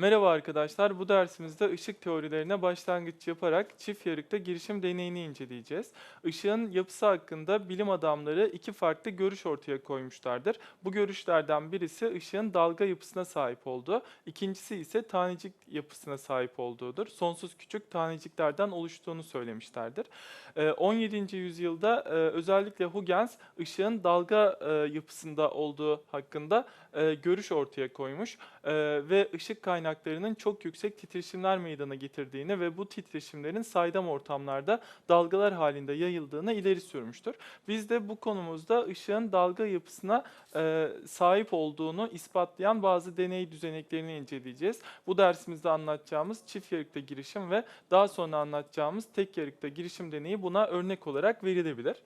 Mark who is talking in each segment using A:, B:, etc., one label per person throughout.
A: Merhaba arkadaşlar. Bu dersimizde ışık teorilerine başlangıç yaparak çift yarıkta girişim deneyini inceleyeceğiz. Işığın yapısı hakkında bilim adamları iki farklı görüş ortaya koymuşlardır. Bu görüşlerden birisi ışığın dalga yapısına sahip olduğu, ikincisi ise tanecik yapısına sahip olduğudur. Sonsuz küçük taneciklerden oluştuğunu söylemişlerdir. Ee, 17. yüzyılda e, özellikle Huygens ışığın dalga e, yapısında olduğu hakkında e, görüş ortaya koymuş ve ışık kaynaklarının çok yüksek titreşimler meydana getirdiğini ve bu titreşimlerin saydam ortamlarda dalgalar halinde yayıldığını ileri sürmüştür. Biz de bu konumuzda ışığın dalga yapısına e, sahip olduğunu ispatlayan bazı deney düzeneklerini inceleyeceğiz. Bu dersimizde anlatacağımız çift yarıkta girişim ve daha sonra anlatacağımız tek yarıkta girişim deneyi buna örnek olarak verilebilir.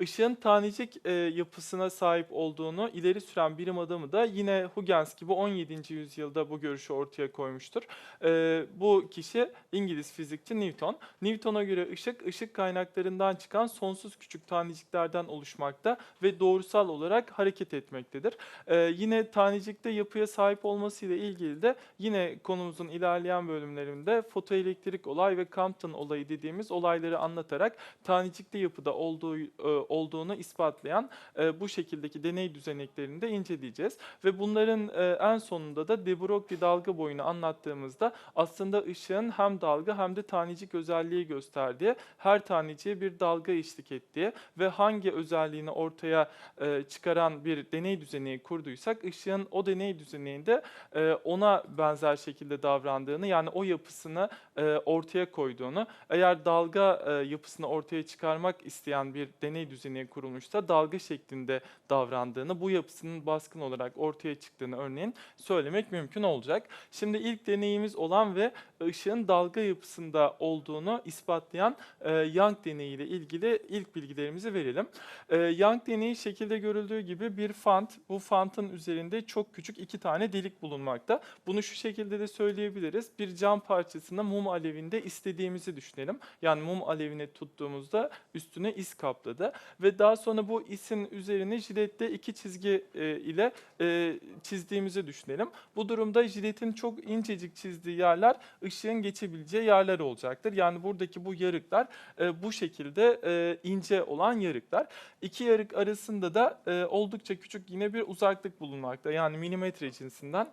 A: Işığın tanecik e, yapısına sahip olduğunu ileri süren bilim adamı da yine Huygens gibi 17. yüzyılda bu görüşü ortaya koymuştur. E, bu kişi İngiliz fizikçi Newton. Newton'a göre ışık, ışık kaynaklarından çıkan sonsuz küçük taneciklerden oluşmakta ve doğrusal olarak hareket etmektedir. E, yine tanecikte yapıya sahip olmasıyla ilgili de yine konumuzun ilerleyen bölümlerinde fotoelektrik olay ve Compton olayı dediğimiz olayları anlatarak tanecikli yapıda olduğu e, olduğunu ispatlayan e, bu şekildeki deney düzeneklerini de inceleyeceğiz. Ve bunların e, en sonunda da de Broglie dalga boyunu anlattığımızda aslında ışığın hem dalga hem de tanecik özelliği gösterdiği, her taneciğe bir dalga eşlik ettiği ve hangi özelliğini ortaya e, çıkaran bir deney düzeneği kurduysak ışığın o deney düzeneğinde e, ona benzer şekilde davrandığını yani o yapısını e, ortaya koyduğunu eğer dalga e, yapısını ortaya çıkarmak isteyen bir deney düzeneği kurulmuşsa dalga şeklinde davrandığını, bu yapısının baskın olarak ortaya çıktığını örneğin söylemek mümkün olacak. Şimdi ilk deneyimiz olan ve ışığın dalga yapısında olduğunu ispatlayan e, Young deneyi ile ilgili ilk bilgilerimizi verelim. E, Young deneyi şekilde görüldüğü gibi bir fant. Bu fantın üzerinde çok küçük iki tane delik bulunmakta. Bunu şu şekilde de söyleyebiliriz. Bir cam parçasında mum alevinde istediğimizi düşünelim. Yani mum alevine tuttuğumuzda üstüne is kapladı ve daha sonra bu isin üzerine jilette iki çizgi e, ile e, çizdiğimizi düşünelim. Bu durumda jiletin çok incecik çizdiği yerler ışığın geçebileceği yerler olacaktır. Yani buradaki bu yarıklar e, bu şekilde e, ince olan yarıklar. İki yarık arasında da e, oldukça küçük yine bir uzaklık bulunmakta. Yani milimetre cinsinden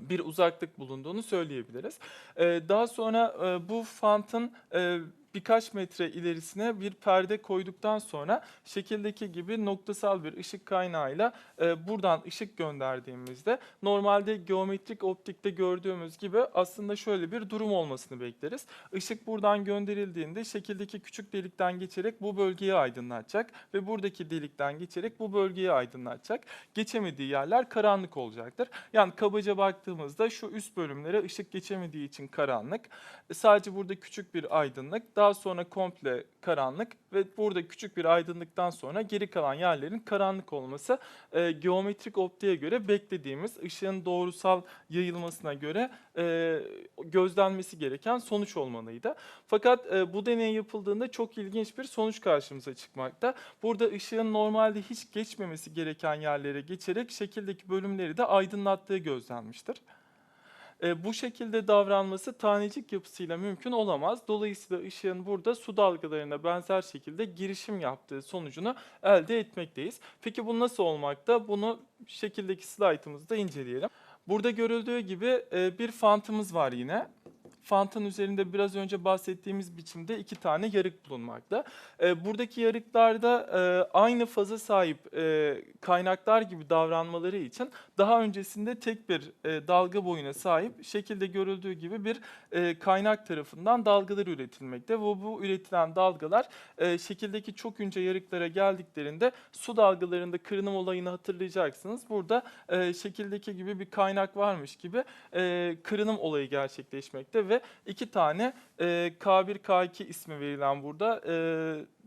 A: bir uzaklık bulunduğunu söyleyebiliriz. Ee, daha sonra e, bu fantın e, birkaç metre ilerisine bir perde koyduktan sonra şekildeki gibi noktasal bir ışık kaynağıyla e, buradan ışık gönderdiğimizde normalde geometrik optikte gördüğümüz gibi aslında şöyle bir durum olmasını bekleriz. Işık buradan gönderildiğinde şekildeki küçük delikten geçerek bu bölgeyi aydınlatacak ve buradaki delikten geçerek bu bölgeyi aydınlatacak. Geçemediği yerler karanlık olacaktır. Yani kabaca baktığımızda şu üst bölümlere ışık geçemediği için karanlık. Sadece burada küçük bir aydınlık daha sonra komple karanlık ve burada küçük bir aydınlıktan sonra geri kalan yerlerin karanlık olması e, geometrik optiğe göre beklediğimiz ışığın doğrusal yayılmasına göre e, gözlenmesi gereken sonuç olmalıydı. Fakat e, bu deney yapıldığında çok ilginç bir sonuç karşımıza çıkmakta. Burada ışığın normalde hiç geçmemesi gereken yerlere geçerek şekildeki bölümleri de aydınlattığı gözlenmiştir. E, bu şekilde davranması tanecik yapısıyla mümkün olamaz. Dolayısıyla ışığın burada su dalgalarına benzer şekilde girişim yaptığı sonucunu elde etmekteyiz. Peki bu nasıl olmakta? Bunu şekildeki slaytımızda inceleyelim. Burada görüldüğü gibi e, bir fantımız var yine. Fantın üzerinde biraz önce bahsettiğimiz biçimde iki tane yarık bulunmakta. E, buradaki yarıklarda e, aynı faza sahip e, kaynaklar gibi davranmaları için daha öncesinde tek bir e, dalga boyuna sahip şekilde görüldüğü gibi bir e, kaynak tarafından dalgalar üretilmekte. Ve bu üretilen dalgalar e, şekildeki çok ince yarıklara geldiklerinde su dalgalarında kırınım olayını hatırlayacaksınız. Burada e, şekildeki gibi bir kaynak varmış gibi e, kırınım olayı gerçekleşmekte ve iki tane e, K1 K2 ismi verilen burada e,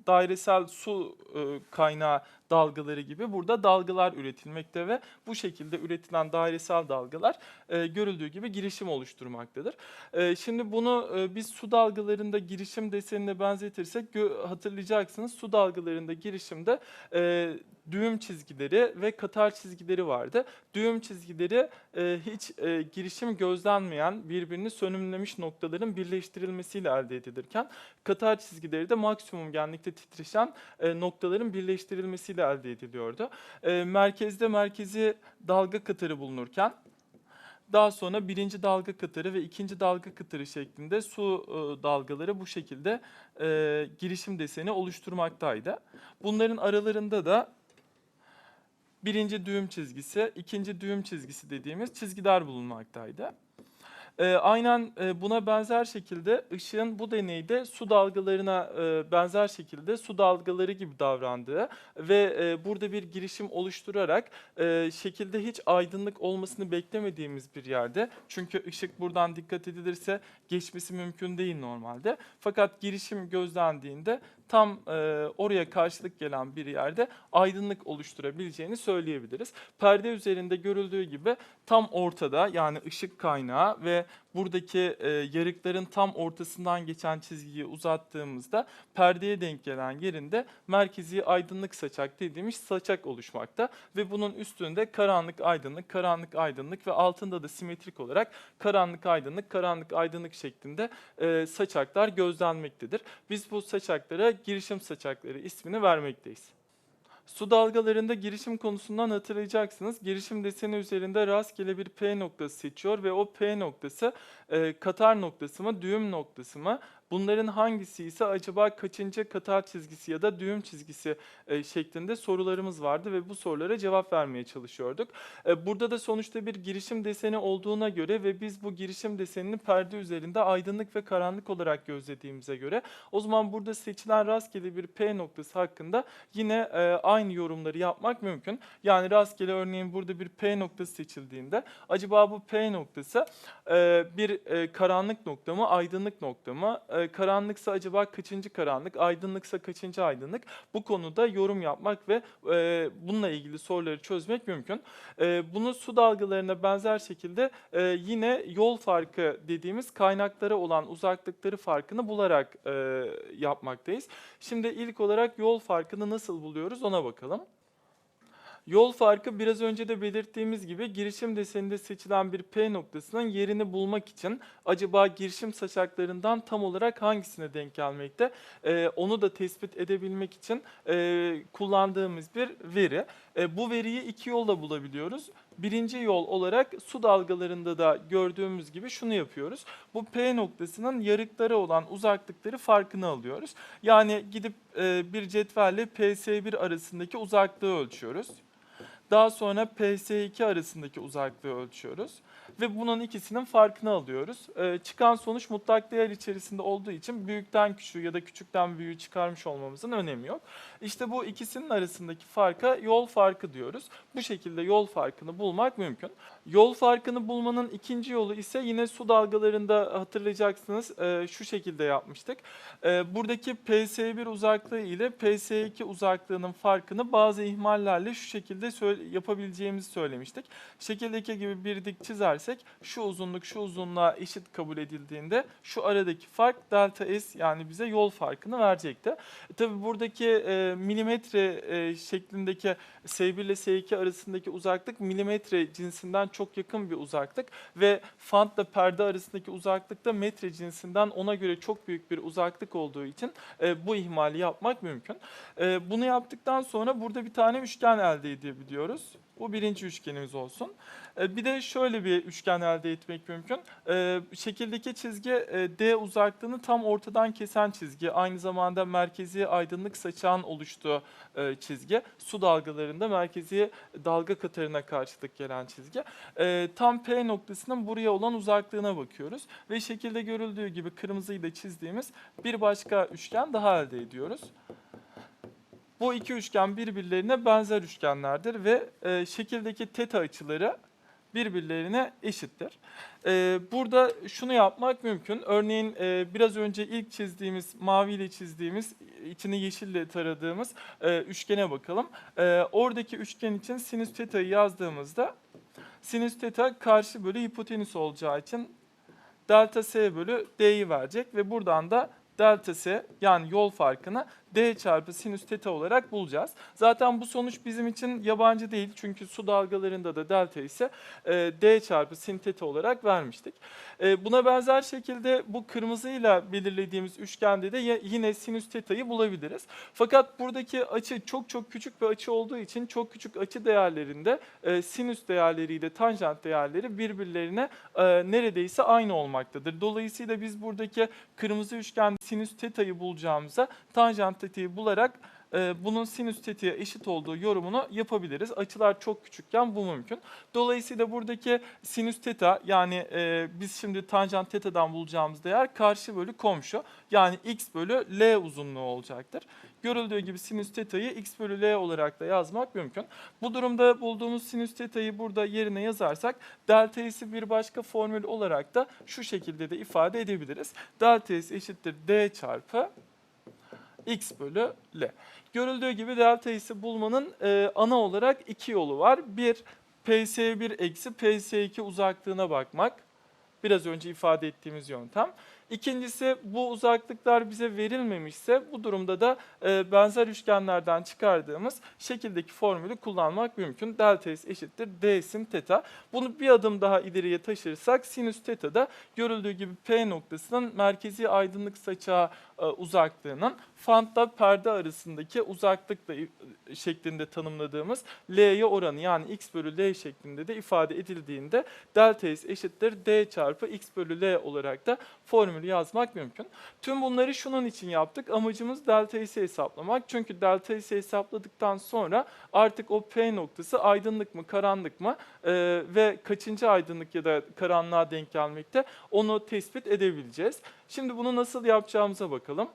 A: dairesel su e, kaynağı dalgaları gibi burada dalgalar üretilmekte ve bu şekilde üretilen dairesel dalgalar e, görüldüğü gibi girişim oluşturmaktadır. E, şimdi bunu e, biz su dalgalarında girişim desenine benzetirsek hatırlayacaksınız su dalgalarında girişimde e, düğüm çizgileri ve katar çizgileri vardı. Düğüm çizgileri e, hiç e, girişim gözlenmeyen birbirini sönümlemiş noktaların birleştirilmesiyle elde edilirken katar çizgileri de maksimum genlikte titreşen e, noktaların birleştirilmesiyle elde ediliyordu. E, merkezde merkezi dalga katarı bulunurken daha sonra birinci dalga katarı ve ikinci dalga katarı şeklinde su e, dalgaları bu şekilde e, girişim deseni oluşturmaktaydı. Bunların aralarında da birinci düğüm çizgisi, ikinci düğüm çizgisi dediğimiz çizgiler bulunmaktaydı. Ee, aynen e, buna benzer şekilde ışığın bu deneyde su dalgalarına e, benzer şekilde su dalgaları gibi davrandığı ve e, burada bir girişim oluşturarak e, şekilde hiç aydınlık olmasını beklemediğimiz bir yerde çünkü ışık buradan dikkat edilirse geçmesi mümkün değil normalde. Fakat girişim gözlendiğinde tam e, oraya karşılık gelen bir yerde aydınlık oluşturabileceğini söyleyebiliriz. Perde üzerinde görüldüğü gibi tam ortada yani ışık kaynağı ve buradaki e, yarıkların tam ortasından geçen çizgiyi uzattığımızda perdeye denk gelen yerinde merkezi aydınlık saçak dediğimiz saçak oluşmakta ve bunun üstünde karanlık aydınlık, karanlık aydınlık ve altında da simetrik olarak karanlık aydınlık, karanlık aydınlık şeklinde e, saçaklar gözlenmektedir. Biz bu saçaklara girişim saçakları ismini vermekteyiz. Su dalgalarında girişim konusundan hatırlayacaksınız. Girişim deseni üzerinde rastgele bir P noktası seçiyor ve o P noktası e, katar noktası mı, düğüm noktası mı? Bunların hangisi ise acaba kaçıncı katar çizgisi ya da düğüm çizgisi e, şeklinde sorularımız vardı ve bu sorulara cevap vermeye çalışıyorduk. E, burada da sonuçta bir girişim deseni olduğuna göre ve biz bu girişim desenini perde üzerinde aydınlık ve karanlık olarak gözlediğimize göre o zaman burada seçilen rastgele bir P noktası hakkında yine e, aynı yorumları yapmak mümkün. Yani rastgele örneğin burada bir P noktası seçildiğinde acaba bu P noktası e, bir e, karanlık nokta mı, aydınlık nokta mı? E, karanlıksa acaba kaçıncı karanlık, aydınlıksa kaçıncı aydınlık? Bu konuda yorum yapmak ve e, bununla ilgili soruları çözmek mümkün. E, bunu su dalgalarına benzer şekilde e, yine yol farkı dediğimiz kaynaklara olan uzaklıkları farkını bularak e, yapmaktayız. Şimdi ilk olarak yol farkını nasıl buluyoruz ona bakalım. Yol farkı biraz önce de belirttiğimiz gibi girişim deseninde seçilen bir P noktasının yerini bulmak için acaba girişim saçaklarından tam olarak hangisine denk gelmekte Ee, onu da tespit edebilmek için e, kullandığımız bir veri. E, bu veriyi iki yolla bulabiliyoruz. Birinci yol olarak su dalgalarında da gördüğümüz gibi şunu yapıyoruz. Bu P noktasının yarıklara olan uzaklıkları farkını alıyoruz. Yani gidip e, bir cetvelle PS1 arasındaki uzaklığı ölçüyoruz. Daha sonra PS2 arasındaki uzaklığı ölçüyoruz ve bunun ikisinin farkını alıyoruz. Ee, çıkan sonuç mutlak değer içerisinde olduğu için büyükten küçüğü ya da küçükten büyüğü çıkarmış olmamızın önemi yok. İşte bu ikisinin arasındaki farka yol farkı diyoruz. Bu şekilde yol farkını bulmak mümkün. Yol farkını bulmanın ikinci yolu ise yine su dalgalarında hatırlayacaksınız e, şu şekilde yapmıştık. E, buradaki PS1 uzaklığı ile PS2 uzaklığının farkını bazı ihmallerle şu şekilde söyle- yapabileceğimizi söylemiştik. Şekildeki gibi bir dik çizersek şu uzunluk şu uzunluğa eşit kabul edildiğinde şu aradaki fark delta S yani bize yol farkını verecekti. E, tabii buradaki e, milimetre e, şeklindeki S1 ile S2 arasındaki uzaklık milimetre cinsinden çok yakın bir uzaklık ve fantla perde arasındaki uzaklık da metre cinsinden ona göre çok büyük bir uzaklık olduğu için e, bu ihmali yapmak mümkün. E, bunu yaptıktan sonra burada bir tane üçgen elde edebiliyoruz. Bu birinci üçgenimiz olsun. E, Bir de şöyle bir üçgen elde etmek mümkün. E, Şekildeki çizgi e, D uzaklığını tam ortadan kesen çizgi. Aynı zamanda merkezi aydınlık saçağın oluştuğu çizgi. Su dalgalarında merkezi dalga katarına karşılık gelen çizgi. Tam P noktasının buraya olan uzaklığına bakıyoruz. Ve şekilde görüldüğü gibi kırmızıyla çizdiğimiz bir başka üçgen daha elde ediyoruz. Bu iki üçgen birbirlerine benzer üçgenlerdir ve e, şekildeki teta açıları birbirlerine eşittir. Ee, burada şunu yapmak mümkün. Örneğin e, biraz önce ilk çizdiğimiz, maviyle çizdiğimiz, içini yeşille taradığımız e, üçgene bakalım. E, oradaki üçgen için sinüs teta'yı yazdığımızda sinüs teta karşı bölü hipotenüs olacağı için delta s bölü d'yi verecek ve buradan da delta s yani yol farkını d çarpı sinüs teta olarak bulacağız. Zaten bu sonuç bizim için yabancı değil çünkü su dalgalarında da delta ise e, d çarpı sin teta olarak vermiştik. E, buna benzer şekilde bu kırmızıyla belirlediğimiz üçgende de yine sinüs teta'yı bulabiliriz. Fakat buradaki açı çok çok küçük bir açı olduğu için çok küçük açı değerlerinde e, sinüs değerleriyle tanjant değerleri birbirlerine e, neredeyse aynı olmaktadır. Dolayısıyla biz buradaki kırmızı üçgende sinüs teta'yı bulacağımıza tanjant teta'yı bularak e, bunun sinüs teta'ya eşit olduğu yorumunu yapabiliriz. Açılar çok küçükken bu mümkün. Dolayısıyla buradaki sinüs teta yani e, biz şimdi tanjant teta'dan bulacağımız değer karşı bölü komşu yani x bölü l uzunluğu olacaktır. Görüldüğü gibi sinüs teta'yı x bölü l olarak da yazmak mümkün. Bu durumda bulduğumuz sinüs teta'yı burada yerine yazarsak delta s'yi bir başka formül olarak da şu şekilde de ifade edebiliriz. Delta s eşittir d çarpı x bölü l. Görüldüğü gibi delta s'yi bulmanın e, ana olarak iki yolu var. Bir, ps1 eksi ps2 uzaklığına bakmak. Biraz önce ifade ettiğimiz yöntem. İkincisi bu uzaklıklar bize verilmemişse bu durumda da e, benzer üçgenlerden çıkardığımız şekildeki formülü kullanmak mümkün. Delta s eşittir d sin teta. Bunu bir adım daha ileriye taşırsak sinüs teta da görüldüğü gibi P noktasının merkezi aydınlık saçağı uzaklığının fantla perde arasındaki uzaklıkla i- şeklinde tanımladığımız L'ye oranı yani x bölü L şeklinde de ifade edildiğinde delta s eşittir d çarpı x bölü L olarak da formülü yazmak mümkün. Tüm bunları şunun için yaptık. Amacımız delta s'i hesaplamak. Çünkü delta s'i hesapladıktan sonra artık o P noktası aydınlık mı karanlık mı e, ve kaçıncı aydınlık ya da karanlığa denk gelmekte onu tespit edebileceğiz. Şimdi bunu nasıl yapacağımıza bakalım.